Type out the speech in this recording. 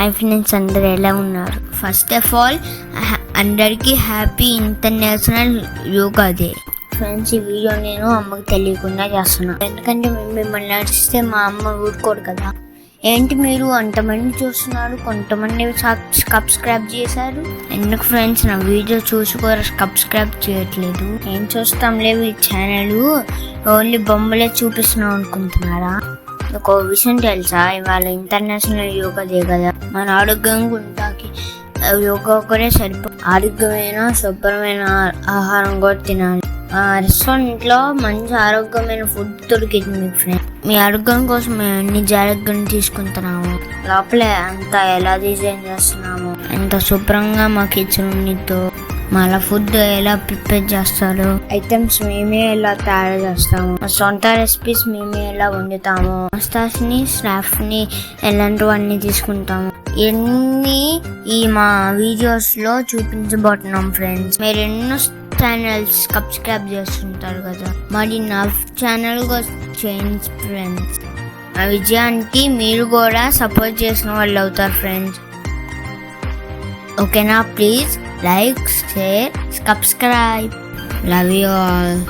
Hi friends అందరు ఎలా ఉన్నారు? ఫస్ట్ ఆఫ్ ఆల్ అందరికీ happy international yoga day friends ఈ వీడియో నేను అమ్మకి తెలియకుండా చేస్తున్నాను ఎందుకంటే మిమ్మల్ని నడిస్తే మా అమ్మ ఊరుకోడు కదా. ఏంటి మీరు? అంతమంది చూస్తున్నారు కొంతమంది సబ్స్క్రైబ్ చేశారు. ఎందుకు ఫ్రెండ్స్ నా వీడియో చూసి కూడా సబ్స్క్రైబ్ చేయట్లేదు. ఏం చూస్తాంలే ఈ ఛానల్ ఓన్లీ బొమ్మలే చూపిస్తున్నాం అనుకుంటున్నారా? ఒక విషయం తెలుసా? ఇవాళ ఇంటర్నేషనల్ యోగా డే కదా. మన ఆరోగ్యంగా ఉంటాకి యోగా కూడా సరిపో ఆరోగ్యమైన శుభ్రమైన ఆహారం కూడా తినాలి. ఆ రెస్టారెంట్లో మంచి ఆరోగ్యమైన ఫుడ్ దొరికింది మీ ఫ్రెండ్ మీ ఆరోగ్యం కోసం మేము అన్ని జాగ్రత్తలు తీసుకుంటున్నాము. లోపలే అంతా ఎలా డిజైన్ చేస్తున్నాము. ఎంత శుభ్రంగా మా కిచెన్ ఉన్నితో. మళ్ళా ఫుడ్ ఎలా ప్రిపేర్ చేస్తారు? ఐటమ్స్ మేమే ఎలా తయారు చేస్తాము? మా సొంత రెసిపీస్ మేమే ఎలా వండుతాము? మస్తాస్ని స్నాఫ్ని ఎలాంటివన్నీ తీసుకుంటాము. ఎన్ని ఈ మా వీడియోస్లో చూపించబోతున్నాం ఫ్రెండ్స్. మీరు ఎన్నో ఛానల్స్ సబ్స్క్రైబ్ చేస్తుంటారు కదా. మరి నా ఛానల్ చేంజ్ ఫ్రెండ్స్. నా విజయానికి మీరు కూడా సపోర్ట్ చేసిన వాళ్ళు అవుతారు ఫ్రెండ్స్. ఓకేనా? Please. like, share, subscribe. Love you all.